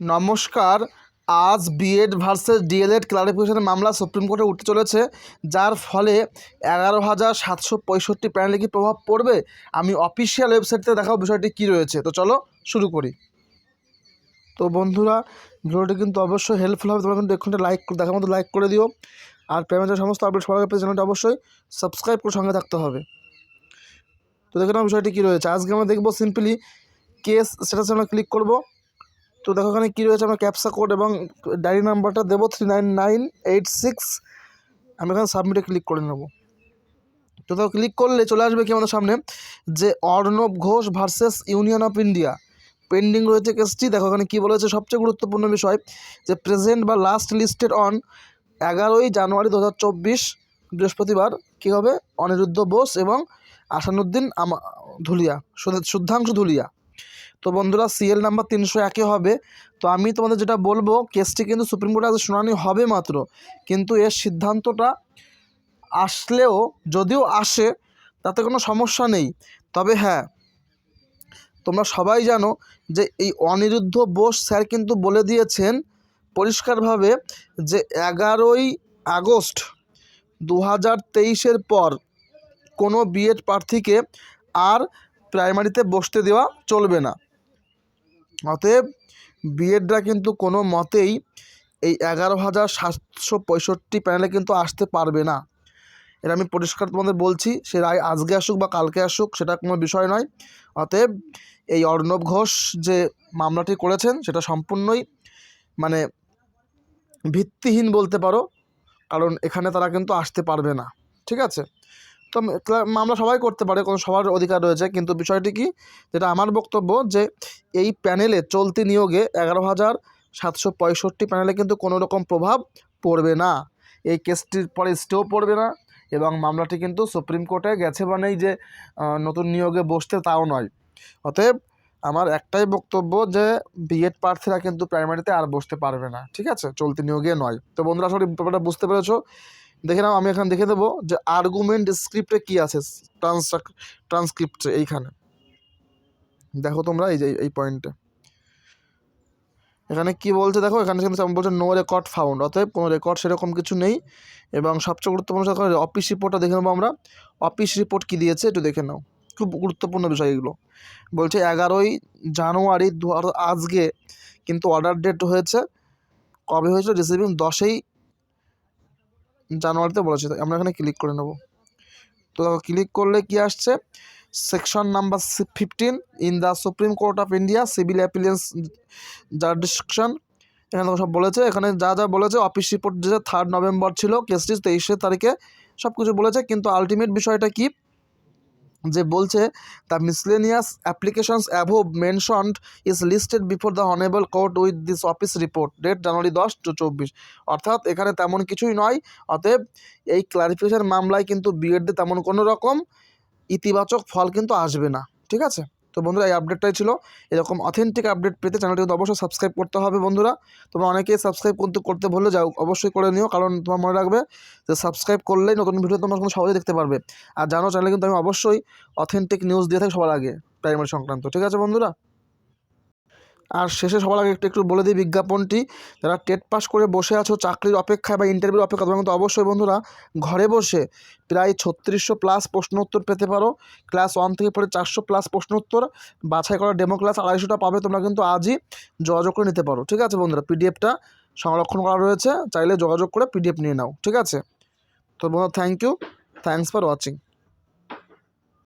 নমস্কার। আজ B Ed versus D.El.Ed ক্লারিফিকেশনের মামলা সুপ্রিম কোর্টে উঠতে চলেছে, যার ফলে এগারো হাজার সাতশো পঁয়ষট্টি প্যানেলে কি প্রভাব পড়বে? আমি অফিসিয়াল ওয়েবসাইটে দেখাও বিষয়টি কী রয়েছে। তো চলো শুরু করি। তো বন্ধুরা, ভিডিওটি কিন্তু অবশ্যই হেল্পফুল হবে। তোমরা কিন্তু এক্ষুনি লাইক দেখার মতো লাইক করে দিও। আর পেমেন্টের সমস্ত আপডেট সবার পেতে চ্যানেলটা অবশ্যই সাবস্ক্রাইব করে সঙ্গে থাকতে হবে। তো দেখে নাও বিষয়টি কী রয়েছে। আজকে আমরা দেখব সিম্পলি কেস স্ট্যাটাসে আমরা ক্লিক করব। তো দেখো এখানে কী রয়েছে, আমরা ক্যাপসা কোড এবং ডায়েরি নাম্বারটা দেবো three nine nine eight six আমি এখানে সাবমিটে ক্লিক করে নেব। তো দেখো ক্লিক করলে চলে আসবে কি আমাদের সামনে? যে Arnab Ghosh versus union of India pending রয়েছে কেসটি দেখো এখানে কী বলেছে সবচেয়ে গুরুত্বপূর্ণ বিষয়, যে প্রেজেন্ট বা লাস্ট লিস্টেড অন এগারোই জানুয়ারি দু হাজার চব্বিশ, বৃহস্পতিবার কী হবে? অনিরুদ্ধ বোস এবং আসানুদ্দিন আমা ধুলিয়া শুদ্ধাংশু ধুলিয়া। তো বন্ধুরা সিএল নাম্বার তিনশো একে হবে। তো আমি তোমাদের যেটা বলব, কেসটি কিন্তু সুপ্রিম কোর্টে আজ শুনানি হবে মাত্র। কিন্তু এর সিদ্ধান্তটা আসলেও যদিও আসে, তাতে কোনো সমস্যা নেই। তবে হ্যাঁ তোমরা সবাই জানো যে এই অনিরুদ্ধ বোস স্যার কিন্তু বলে দিয়েছেন পরিষ্কারভাবে যে এগারোই আগস্ট দু হাজার তেইশের পর কোনো বিএড প্রার্থীকে আর প্রাইমারিতে বসতে দেওয়া চলবে না। অতএব বিএডরা কিন্তু কোনো মতেই এই এগারো হাজার সাতশো পঁয়ষট্টি প্যানেলে কিন্তু আসতে পারবে না। এটা আমি পরিষ্কার তোমাদের বলছি, সে রায় আজকে আসুক বা কালকে আসুক, সেটা কোনো বিষয় নয়। অতএব এই অর্ণব ঘোষ যে মামলাটি করেছেন, সেটা সম্পূর্ণই মানে ভিত্তিহীন বলতে পারো, কারণ এখানে তারা কিন্তু আসতে পারবে না। ঠিক আছে? তো মামলা সবাই করতে পারে, কোনো সবার অধিকার রয়েছে, কিন্তু বিষয়টি কি? যেটা আমার বক্তব্য যে এই প্যানেলে চলতি নিয়োগে এগারো হাজার সাতশো পঁয়ষট্টি প্যানেলে কিন্তু কোনো রকম প্রভাব পড়বে না। এই কেসটির পরে স্টেও পড়বে না এবং মামলাটি কিন্তু সুপ্রিম কোর্টে গেছে মানেই যে নতুন নিয়োগে বসতে তাও নয়। অতএব আমার একটাই বক্তব্য যে, বিএড প্রার্থীরা কিন্তু প্রাইমারিতে আর বসতে পারবে না, ঠিক আছে? চলতি নিয়োগে নয়। তো বন্ধুরা আসলে ব্যাপারটা বুঝতে পেরেছ। দেখে নাও, আমি এখানে দেখে দেবো যে আর্গুমেন্ট স্ক্রিপ্টে কী আছে ট্রান্সট্রাক ট্রান্সক্রিপ্টে এইখানে। দেখো তোমরা, এই যে, এই পয়েন্টে এখানে কি বলছে দেখো? এখানে কিন্তু বলছে নো রেকর্ড ফাউন্ড অতএব কোনো রেকর্ড সেরকম কিছু নেই। এবং সবচেয়ে গুরুত্বপূর্ণ অফিস রিপোর্টটা দেখে নেব আমরা। অফিস রিপোর্ট কী দিয়েছে একটু দেখে নাও। খুব গুরুত্বপূর্ণ বিষয় এগুলো বলছে, এগারোই জানুয়ারি দু হাজার- আজকে কিন্তু অর্ডার ডেট হয়েছে। কবে হয়েছিল? রিসিভিং দশই জানুয়ারিতে বলেছে। আমরা এখানে ক্লিক করে নেব। তো ক্লিক করলে কি আসছে? Section number fifteen in the supreme court of India civil appellate jurisdiction এখানে সব বলেছে। এখানে যা যা বলেছে অফিস রিপোর্ট যে থার্ড নভেম্বর ছিল কেসটি তেইশে তারিখে সব কিছু বলেছে। কিন্তু আলটিমেট বিষয়টা কি? যে বলছে the miscellaneous applications above mentioned is listed before the honourable court with this office report date January দশ টু চব্বিশ। অর্থাৎ এখানে তেমন কিছুই নয়। অতএব এই ক্লারিফিকেশন মামলায় কিন্তু বিএডে তেমন কোনো রকম ইতিবাচক ফল কিন্তু আসবে না, ঠিক আছে? তো বন্ধুরা, এই আপডেটটাই ছিল। এরকম অথেন্টিক আপডেট পেতে চ্যানেলটি কিন্তু অবশ্যই সাবস্ক্রাইব করতে হবে বন্ধুরা। তোমরা অনেকেই সাবস্ক্রাইব কিন্তু করতে ভুলে যাও, অবশ্যই করে নিও, কারণ তোমার মনে রাখবে যে সাবস্ক্রাইব করলেই নতুন ভিডিও তোমরা কোনো সহজেই দেখতে পারবে। আর জানো চ্যানেলে কিন্তু আমি অবশ্যই অথেন্টিক নিউজ দিয়ে থাকি সবার আগে প্রাইমারি সংক্রান্ত, ঠিক আছে বন্ধুরা? আর শেষে সবার আগে একটু একটু বলে দিই বিজ্ঞাপনটি। যারা টেট পাস করে বসে আছো, চাকরির অপেক্ষায় বা ইন্টারভিউর অপেক্ষা তোমরা কিন্তু অবশ্যই বন্ধুরা ঘরে বসে প্রায় ছত্রিশশো প্লাস প্রশ্ন উত্তর পেতে পারো। ক্লাস ওয়ান থেকে পরে চারশো প্লাস প্রশ্ন উত্তর বাছাই করা ডেমো ক্লাস আড়াইশোটা পাবে, তোমরা কিন্তু আজই যোগাযোগ করে নিতে পারো। ঠিক আছে বন্ধুরা? পিডিএফটা সংরক্ষণ করা রয়েছে। চাইলে যোগাযোগ করে পিডিএফ নিয়ে নাও। ঠিক আছে? তো বন্ধুরা thank you thanks for watching